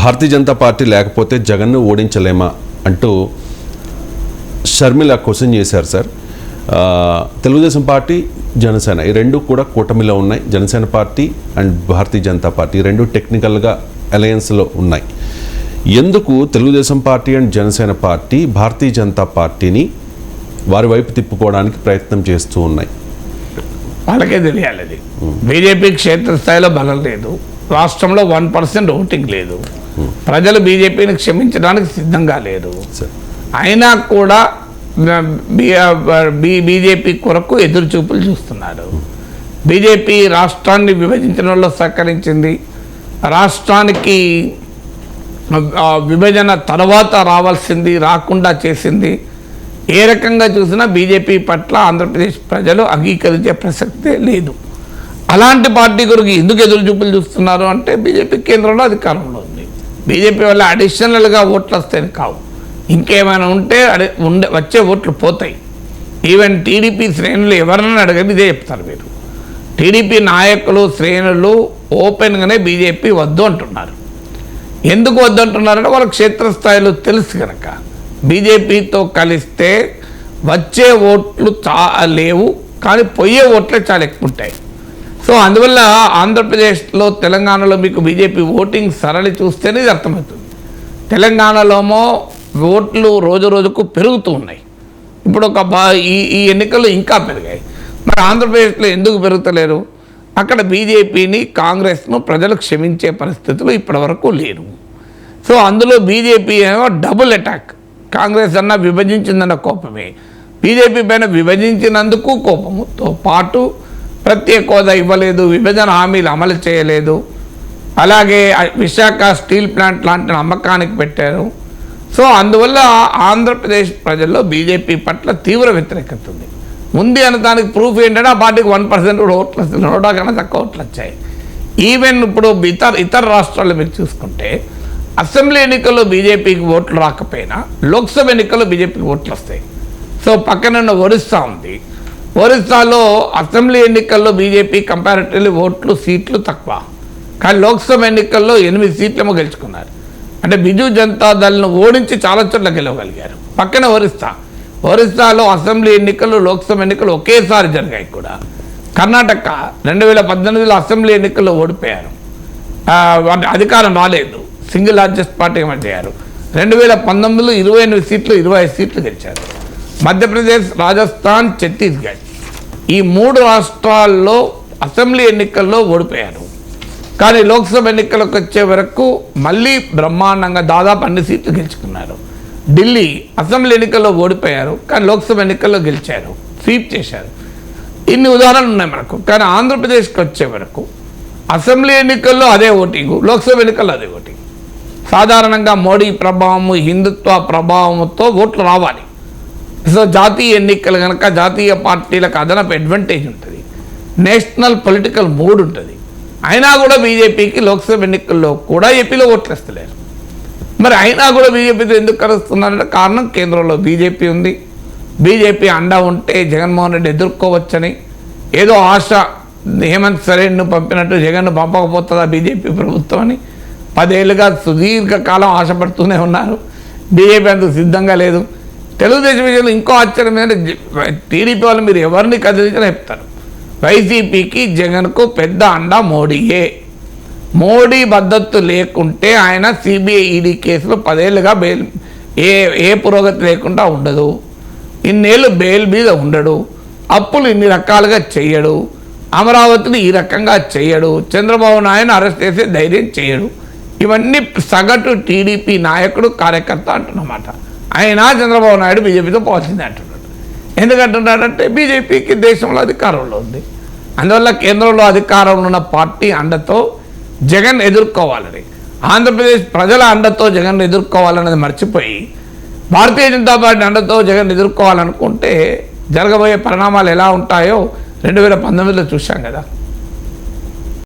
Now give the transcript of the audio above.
భారతీయ Janata party లేకపోతే జగన్ను ఓడించలేమా అంటూ షర్మిల క్వశ్చన్ చేశారు సార్. తెలుగుదేశం పార్టీ జనసేన ఈ రెండు కూడా కూటమిలో ఉన్నాయి. Janasena party and Bharatiya Janata party రెండు టెక్నికల్గా అలయన్స్లో ఉన్నాయి. ఎందుకు Telugu Desam party and Janasena party Bharatiya Janata పార్టీని వారి వైపు తిప్పుకోవడానికి ప్రయత్నం చేస్తూ ఉన్నాయి? వాళ్ళకే తెలియాలి అది. బీజేపీ క్షేత్రస్థాయిలో బలం లేదు. రాష్ట్రంలో వన్ పర్సెంట్ ఓటింగ్ లేదు. ప్రజలు బీజేపీని క్షమించడానికి సిద్ధంగా లేరు. అయినా కూడా బీజేపీ కొరకు ఎదురు చూపులు చూస్తున్నారు. బీజేపీ రాష్ట్రాన్ని విభజించడంలో సహకరించింది. రాష్ట్రానికి విభజన తర్వాత రావాల్సింది రాకుండా చేసింది. ఏ రకంగా చూసినా బీజేపీ పట్ల ఆంధ్రప్రదేశ్ ప్రజలు అంగీకరించే ప్రసక్తే లేదు. అలాంటి పార్టీ కొరకు ఎందుకు ఎదురు చూపులు చూస్తున్నారు అంటే బీజేపీ కేంద్రంలో అధికారంలో ఉంది బీజేపీ వల్ల అడిషనల్గా ఓట్లు వస్తేనే కావు. ఇంకేమైనా ఉంటే అడి ఉండే వచ్చే ఓట్లు పోతాయి. ఈవెన్ టీడీపీ శ్రేణులు ఎవరినైనా అడగండి ఇదే చెప్తారు మీరు. టీడీపీ నాయకులు శ్రేణులు ఓపెన్గానే బీజేపీ వద్దు అంటున్నారు. ఎందుకు వద్దంటున్నారంటే వాళ్ళ క్షేత్రస్థాయిలో తెలుసు కనుక బీజేపీతో కలిస్తే వచ్చే ఓట్లు చా లేవు కానీ పోయే ఓట్లే చాలా ఎక్కువ ఉంటాయి. సో అందువల్ల ఆంధ్రప్రదేశ్లో తెలంగాణలో మీకు బీజేపీ ఓటింగ్ సరళి చూస్తేనే ఇది అర్థమవుతుంది. తెలంగాణలోమో ఓట్లు రోజు రోజుకు పెరుగుతూ ఉన్నాయి. ఇప్పుడు ఒక బా ఈ ఈ ఎన్నికలు ఇంకా పెరిగాయి. మరి ఆంధ్రప్రదేశ్లో ఎందుకు పెరుగుతలేరు? అక్కడ బీజేపీని కాంగ్రెస్ను ప్రజలు క్షమించే పరిస్థితులు ఇప్పటివరకు లేరు. సో అందులో బీజేపీ ఏమో డబుల్ అటాక్. కాంగ్రెస్ అన్న విభజించిందన్న కోపమే. బీజేపీ పైన విభజించినందుకు కోపముతో పాటు ప్రత్యేక హోదా ఇవ్వలేదు విభజన హామీలు అమలు చేయలేదు. అలాగే విశాఖ స్టీల్ ప్లాంట్ లాంటి అమ్మకానికి పెట్టారు. సో అందువల్ల ఆంధ్రప్రదేశ్ ప్రజల్లో బీజేపీ పట్ల తీవ్ర వ్యతిరేకత ఉంది. ఉంది అనడానికి ప్రూఫ్ ఏంటంటే ఆ పార్టీకి వన్ పర్సెంట్ కూడా ఓట్లు వస్తుంది నోటా కన్నా తక్కువ ఓట్లు వచ్చాయి. ఈవెన్ ఇప్పుడు ఇతర ఇతర రాష్ట్రాల్లో మీరు చూసుకుంటే అసెంబ్లీ ఎన్నికల్లో బీజేపీకి ఓట్లు రాకపోయినా లోక్సభ ఎన్నికల్లో బీజేపీకి ఓట్లు వస్తాయి. సో పక్కనున్న ఒరిస్సా ఉంది. ఒరిస్సాలో అసెంబ్లీ ఎన్నికల్లో బీజేపీ కంపారిటివ్లీ ఓట్లు సీట్లు తక్కువ. కానీ లోక్సభ ఎన్నికల్లో ఎనిమిది సీట్లేమో గెలుచుకున్నారు. అంటే బిజు జనతాదళ్ను ఓడించి చాలా చోట్ల గెలవగలిగారు. పక్కన ఒరిస్సా. ఒరిస్సాలో అసెంబ్లీ ఎన్నికలు లోక్సభ ఎన్నికలు ఒకేసారి జరిగాయి కూడా. కర్ణాటక రెండు వేల పద్దెనిమిదిలో అసెంబ్లీ ఎన్నికల్లో ఓడిపోయారు. వాటి అధికారం రాలేదు. సింగిల్ లార్జెస్ట్ పార్టీ ఏమంటారు రెండు వేల పంతొమ్మిదిలో ఇరవై ఎనిమిది సీట్లు ఇరవై సీట్లు గెలిచారు. మధ్యప్రదేశ్ రాజస్థాన్ ఛత్తీస్గఢ్ ఈ మూడు రాష్ట్రాల్లో అసెంబ్లీ ఎన్నికల్లో ఓడిపోయారు. కానీ లోక్సభ ఎన్నికలకు వచ్చే వరకు మళ్ళీ బ్రహ్మాండంగా దాదాపు అన్ని సీట్లు గెలుచుకున్నారు. ఢిల్లీ అసెంబ్లీ ఎన్నికల్లో ఓడిపోయారు కానీ లోక్సభ ఎన్నికల్లో గెలిచారు స్వీప్ చేశారు. ఇన్ని ఉదాహరణలు ఉన్నాయి మనకు కానీ ఆంధ్రప్రదేశ్కి వచ్చే వరకు అసెంబ్లీ ఎన్నికల్లో అదే ఓటింగు లోక్సభ ఎన్నికల్లో అదే ఓటింగ్. సాధారణంగా మోడీ ప్రభావము హిందుత్వ ప్రభావంతో ఓట్లు రావాలి. సో జాతీయ ఎన్నికలు కనుక జాతీయ పార్టీలకు అదనపు అడ్వాంటేజ్ ఉంటుంది. నేషనల్ పొలిటికల్ మూడ్ ఉంటుంది. అయినా కూడా బీజేపీకి లోక్సభ ఎన్నికల్లో కూడా ఏపీలో ఓట్లు వేస్తలేరు. మరి అయినా కూడా బీజేపీతో ఎందుకు కలుస్తున్నారంటే కారణం కేంద్రంలో బీజేపీ ఉంది. బీజేపీ అండా ఉంటే జగన్మోహన్ రెడ్డి ఎదుర్కోవచ్చని ఏదో ఆశ హేమంత్ సరేన్ను పంపినట్టు జగన్ను పంపకపోతుందా బీజేపీ ప్రభుత్వం అని పదేళ్ళుగా సుదీర్ఘకాలం ఆశపడుతూనే ఉన్నారు. బీజేపీ అందుకు సిద్ధంగా లేదు. తెలుగుదేశం విషయంలో ఇంకో ఆశ్చర్యం ఏంటంటే టీడీపీ వాళ్ళు మీరు ఎవరిని కదిలించినా చెప్తారు. వైసీపీకి జగన్కు పెద్ద అండ మోడీయే. మోడీ మద్దతు లేకుంటే ఆయన సిబిఐ ఈడీ కేసులో పదేళ్ళుగా బెయిల్ ఏ ఏ పురోగతి లేకుండా ఉండదు. ఇన్నేళ్ళు బెయిల్ మీద ఉండడు. అప్పులు ఇన్ని రకాలుగా చేయడు అమరావతిని ఈ రకంగా చేయడు చంద్రబాబు నాయుడు అరెస్ట్ చేసే ధైర్యం చేయడు ఇవన్నీ సగటు టీడీపీ నాయకుడు కార్యకర్త అంటున్నమాట. అయినా చంద్రబాబు నాయుడు బీజేపీతో పోవాల్సిందే అంటున్నాడు. ఎందుకంటున్నాడంటే బీజేపీకి దేశంలో అధికారంలో ఉంది. అందువల్ల కేంద్రంలో అధికారంలో ఉన్న పార్టీ అండతో జగన్ ఎదుర్కోవాలని ఆంధ్రప్రదేశ్ ప్రజల అండతో జగన్ ఎదుర్కోవాలన్నది మర్చిపోయి భారతీయ జనతా పార్టీ అండతో జగన్ ఎదుర్కోవాలనుకుంటే జరగబోయే పరిణామాలు ఎలా ఉంటాయో రెండు వేల పంతొమ్మిదిలో చూశాం కదా.